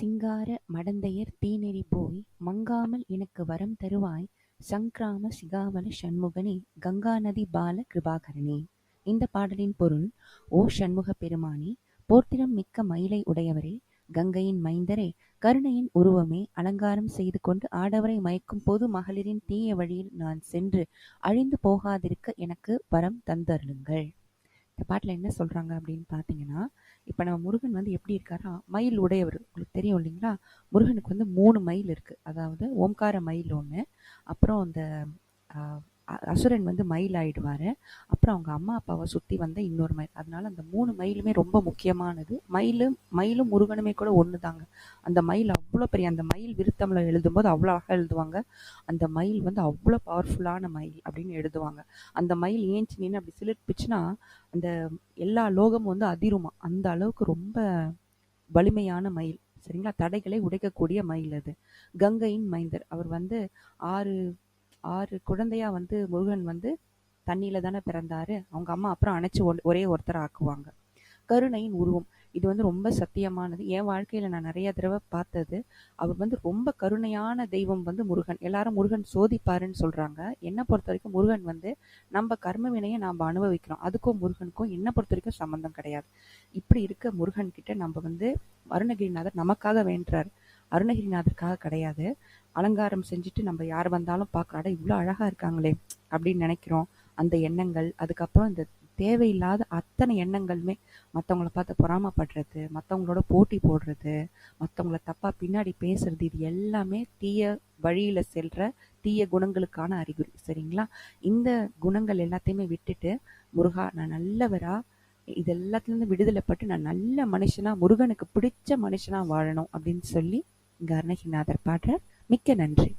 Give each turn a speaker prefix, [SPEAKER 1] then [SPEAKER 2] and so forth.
[SPEAKER 1] சிங்கார மடந்தையர் தீநெறி போய் மங்காமல் எனக்கு வரம் தருவாய் சங்கிராம சிகாவல சண்முகனே கங்காநதி பால கிருபாகரனே. இந்த பாடலின் பொருள் ஓ சண்முக பெருமானே போர்த்திரம் மிக்க மயிலை உடையவரே கங்கையின் மைந்தரே கருணையின் உருவமே அலங்காரம் செய்து கொண்டு ஆடவரை மயக்கும் போது மகளிரின் தீய வழியில் நான் சென்று அழிந்து போகாதிருக்க எனக்கு வரம் தந்தருளுங்கள். இந்த பாட்டில் என்ன சொல்கிறாங்க அப்படின்னு பார்த்தீங்கன்னா இப்போ நம்ம முருகன் வந்து எப்படி இருக்காரா மயில் உடையவர். உங்களுக்கு தெரியும் இல்லைங்களா? முருகனுக்கு வந்து மூணு மயில் இருக்குது அதாவது ஓம்கார மயில் ஒன்று அப்புறம் அந்த அசுரன் வந்து மயில் ஆயிடுவாரு. அப்புறம் அவங்க அம்மா அப்பாவை சுற்றி வந்த இன்னொரு மயில். அதனால அந்த மூணு மயிலுமே ரொம்ப முக்கியமானது. மயிலும் மயிலும் முருகனுமே கூட ஒன்று தாங்க அந்த மயில் அவ்வளோ பெரிய அந்த மயில் விருத்தமில் எழுதும்போது அவ்வளோ அழகாக எழுதுவாங்க. அந்த மயில் வந்து அவ்வளோ பவர்ஃபுல்லான மயில் அப்படின்னு எழுதுவாங்க. அந்த மயில் ஏஞ்சி நின்று அப்படி சிலிர்ப்பிச்சுன்னா அந்த எல்லா லோகமும் வந்து அதிருமா. அந்த அளவுக்கு ரொம்ப வலிமையான மயில். சரிங்களா? தடைகளை உடைக்கக்கூடிய மயில் அது. கங்கையின் மைந்தர். அவர் வந்து ஆறு ஆறு குழந்தையா வந்து முருகன் வந்து தண்ணியில தானே பிறந்தாரு. அவங்க அம்மா அப்புறம் அணைச்சு ஒன்- ஒரே ஒருத்தர் ஆக்குவாங்க. கருணையின் உருவம். இது வந்து ரொம்ப சத்தியமானது. என் வாழ்க்கையில நான் நிறைய தடவை பார்த்தது. அவர் வந்து ரொம்ப கருணையான தெய்வம் வந்து முருகன். எல்லாரும் முருகன் சோதிப்பாருன்னு சொல்றாங்க. என்னை பொறுத்த வரைக்கும் முருகன் வந்து நம்ம கர்ம வினையை நாம் அனுபவிக்கிறோம். அதுக்கும் முருகனுக்கும் என்னை பொறுத்த வரைக்கும் சம்மந்தம் கிடையாது. இப்படி இருக்க முருகன் கிட்ட நம்ம வந்து அருணகிரிநாதர் நமக்காக வேண்டுறார். அருணகிரிநாதருக்காக கிடையாது. அலங்காரம் செஞ்சுட்டு நம்ம யார் வந்தாலும் பார்க்குறாட இவ்வளோ அழகாக இருக்காங்களே அப்படின்னு நினைக்கிறோம். அந்த எண்ணங்கள் அதுக்கப்புறம் இந்த தேவையில்லாத அத்தனை எண்ணங்களுமே மற்றவங்கள பார்த்து பொறாமைப்படுறது மற்றவங்களோட போட்டி போடுறது மற்றவங்கள தப்பாக பின்னாடி பேசுறது இது எல்லாமே தீய வழியில் செல்ற தீய குணங்களுக்கான அறிகுறி சரிங்களா? இந்த குணங்கள் எல்லாத்தையுமே விட்டுட்டு முருகா நான் நல்லவரா? இது எல்லாத்துலேருந்து விடுதலைப்பட்டு நான் நல்ல மனுஷனா முருகனுக்கு பிடிச்ச மனுஷனாக வாழணும் அப்படின்னு சொல்லி இங்க அருணகிரிநாதர் பாடுறார். மிக்க நன்றி.